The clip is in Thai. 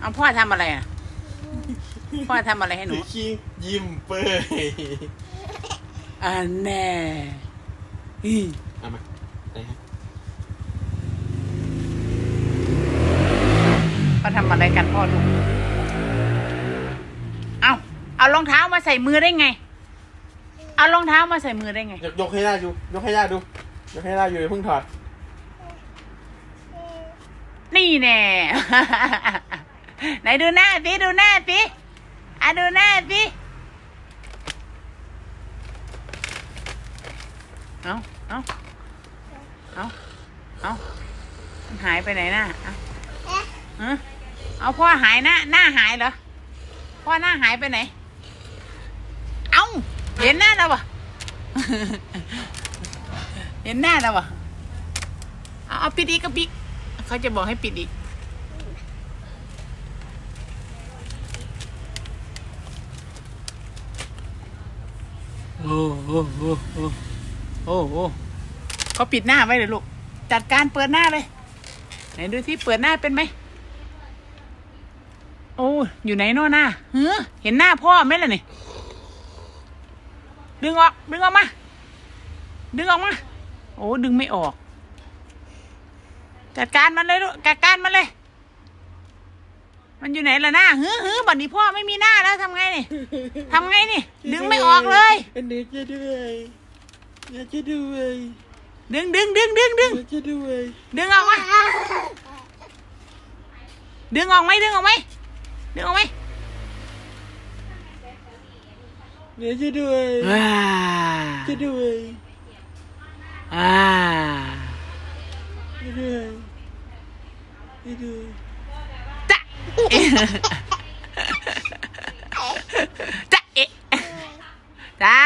เอาพ่อทำอะไรอะ พ่อทำอะไรให้หนูถือคิงยิ้มเปื่อยอันแน่อีเอามาไหนฮะเขาทำอะไรกันพ่อลูกเอาเอารองเท้ามาใส่มือได้ไง เอารองเท้ามาใส่มือได้ไง ยกยกให้ย่าดูยกให้ย่าดูยกให้ย่าอยู่อย่าเพิ่งถอด นี่แน่ ไหนดูหน้าสิดูหน้าสิอะดูหน้าสิเอาเอาเอาเอามันหายไปไหนหน้าเอาฮะเอาพ่อหายหน้าหน้าหายเหรอพ่อหน้าหายไปไหน เอาเห็นหน้าแล้ววะเห็นหน้าแล้ววะเอาเอาปิดอีกก็ปิดเขาจะบอกให้ปิดอีก โอ้โอ้โอ้โอ้โอ้โอ้เขาปิดหน้าไว้เลยลูก จัดการเปิดหน้าเลย ไหนดูที่เปิดหน้าเป็นไหม โอ้อยู่ไหนโน่หน้าเฮ้อเห็นหน้าพ่อไหมล่ะนี่ ดึงออก ดึงออกมา ดึงออกมา โอ้ ดึงไม่ออก จัดการมันเลยลูก จัดการมันเลย มันอยู่ไหนล่ะหน้าเฮ้อเฮ้อบัดนี้พ่อไม่มีหน้าแล้วทำไงนี่ทำไงนี่ ดึงไม่ออกเลย อันนี้จะด้วยอยากจะด้วยดึงดึงดึงดึงดึงอยากจะด้วยดึงออกมาดึงออกไหมดึงออกไหมดึงออกไหมอยากจะด้วยว้าจะด้วยอ่าจะด้วยจะด้วย จะเอ๊ะจ้ะ